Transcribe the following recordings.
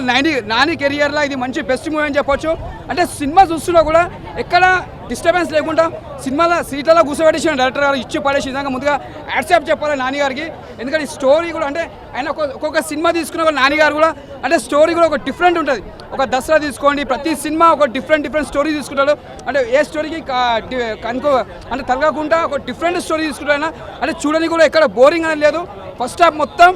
నాని నాని కెరియర్లో ఇది మంచి బెస్ట్ మూవీ అని చెప్పొచ్చు. అంటే సినిమా చూస్తున్నా కూడా ఎక్కడ డిస్టర్బెన్స్ లేకుండా సినిమాలో సీట్లలో కూర్చోబెట్టేసిన డైరెక్టర్ గారు ఇచ్చి పడేసి విధంగా ముందుగా యాడ్సాప్ చెప్పాలి నాన్నగారికి ఎందుకంటే స్టోరీ కూడా అంటే ఆయన ఒక్కొక్క- ఒక్కొక్క సినిమా తీసుకున్న ఒక నాని గారు కూడా అంటే స్టోరీ కూడా ఒక డిఫరెంట్ ఉంటుంది. ఒక దసరా తీసుకోండి ప్రతి సినిమా ఒక డిఫరెంట్ డిఫరెంట్ స్టోరీ తీసుకుంటాడు. అంటే ఏ స్టోరీకి కనుకో అంటే తరగకుండా ఒక డిఫరెంట్ స్టోరీ తీసుకుంటాడు అయినా అంటే చూడని కూడా ఎక్కడ బోరింగ్ అనేది లేదు. ఫస్ట్ హాఫ్ మొత్తం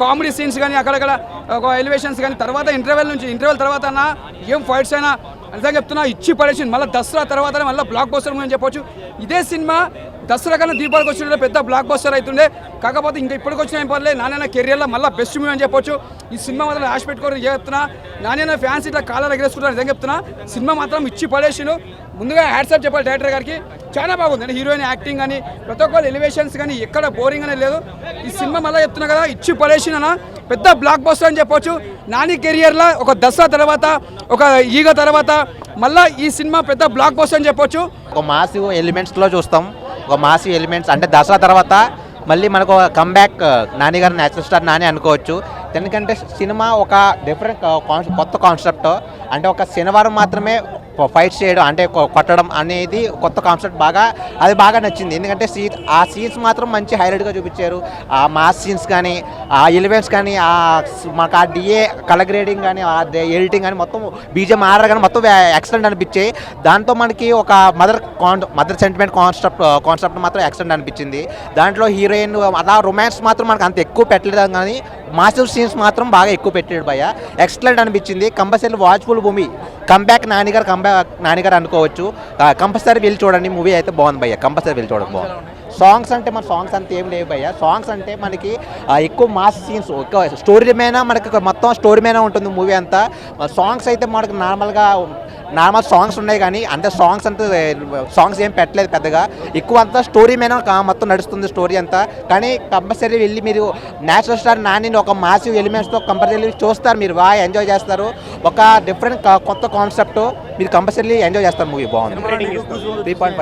కామెడీ సీన్స్ కానీ అక్కడక్కడ ఒక ఎలివేషన్స్ కానీ తర్వాత ఇంటర్వెల్ నుంచి ఇంటర్వెల్ తర్వాత ఏం ఫైట్స్ అయినా నిజంగా చెప్తున్నా ఇచ్చి పడేసింది మళ్ళీ దసరా తర్వాత మళ్ళీ బ్లాక్ బస్టర్ అని చెప్పొచ్చు. ఇదే సినిమా దసరా కన్నా దీపావళికి వచ్చిన పెద్ద బ్లాక్ బస్టర్ అవుతుండే కాకపోతే ఇంకా ఇప్పటికి వచ్చిన ఏం పర్లేదు. నాన్న కెరియర్లో మళ్ళీ బెస్ట్ మూవీ అని చెప్పొచ్చు. ఈ సినిమా మాత్రం ఆశ పెట్టుకొని చెప్తున్నా. నాన్న ఫ్యాన్స్ ఇట్లా కాలాలు ఎగరేసుకుంటారు నిజంగా చెప్తున్నా. సినిమా మాత్రం ఇచ్చి పడేసిను ముందుగా హ్యాట్సాప్ చెప్పాలి డైరెక్టర్ గారికి. చాలా బాగుంది. అంటే హీరోయిన్ యాక్టింగ్ కానీ ప్రతి ఒక్కరు ఎలివేషన్స్ కానీ ఎక్కడ బోరింగ్ అనేది లేదు. ఈ సినిమా మళ్ళీ చెప్తున్నా కదా ఇచ్చి పడేసినా పెద్ద బ్లాక్ బస్టర్ అని చెప్పొచ్చు. నాని కెరియర్లో ఒక దసరా తర్వాత ఒక ఈగ తర్వాత మళ్ళీ ఈ సినిమా పెద్ద బ్లాక్ బస్టర్ అని చెప్పొచ్చు. ఒక మాసివ్ ఎలిమెంట్స్లో చూస్తాం. ఒక మాసివ్ ఎలిమెంట్స్ అంటే దసరా తర్వాత మళ్ళీ మనకు ఒక కంబ్యాక్ నాని గారు నేచురల్ స్టార్ నాని అనుకోవచ్చు. ఎందుకంటే సినిమా ఒక డిఫరెంట్ కొత్త కాన్సెప్ట్ అంటే ఒక శనివారం మాత్రమే ఫైట్స్ చేయడం అంటే కొట్టడం అనేది కొత్త కాన్సెప్ట్ బాగా అది బాగా నచ్చింది. ఎందుకంటే సీ ఆ సీన్స్ మాత్రం మంచి హైలైట్గా చూపించారు. ఆ మాస్ సీన్స్ కానీ ఆ ఎలిమెంట్స్ కానీ ఆ మాకు ఆ డిఏ కలర్ గ్రేడింగ్ కానీ ఆ ఎడిటింగ్ కానీ మొత్తం బీజం ఆర్డర్ కానీ మొత్తం ఎక్సలెంట్ అనిపించాయి. దాంతో మనకి ఒక mother con mother sentiment concept concept మాత్రం ఎక్సలెంట్ అనిపించింది. దాంట్లో హీరోయిన్ అలా రొమాన్స్ మాత్రం మనకు అంత ఎక్కువ పెట్టలేదు కానీ మాస్టర్ సీన్స్ మాత్రం బాగా ఎక్కువ పెట్టాడు భయ్య. ఎక్సలెంట్ అనిపించింది. కంపల్సరీ వాచ్ఫుల్ భూమి కంబ్యాక్ నానిగారు కంబ్యాక్ నానిగారు అనుకోవచ్చు. కంపల్సరీ వెళ్ళి చూడండి. మూవీ అయితే బాగుంది భయ్య. కంపల్సరీ వెళ్ళి చూడండి బాగుంది. సాంగ్స్ అంటే మన సాంగ్స్ అంత ఏం లేవు భయ్య. సాంగ్స్ అంటే మనకి ఎక్కువ మాస్ సీన్స్ ఎక్కువ స్టోరీ మీద మనకి మొత్తం స్టోరీ మీద ఉంటుంది మూవీ అంతా. సాంగ్స్ అయితే మనకి నార్మల్గా నార్మల్ సాంగ్స్ ఉన్నాయి కానీ అంటే సాంగ్స్ అంతా సాంగ్స్ ఏం పెట్టలేదు పెద్దగా. ఎక్కువ అంతా స్టోరీ మీద మొత్తం నడుస్తుంది స్టోరీ అంతా. కానీ కంపల్సరీ వెళ్ళి మీరు నేచురల్ స్టార్ నాని ఒక మాసివ్ ఎలిమెంట్స్తో కంపల్సరీ చూస్తారు మీరు బాగా ఎంజాయ్ చేస్తారు. ఒక డిఫరెంట్ కొత్త కాన్సెప్ట్ మీరు కంపల్సరీ ఎంజాయ్ చేస్తారు మూవీ బాగుంది. Three point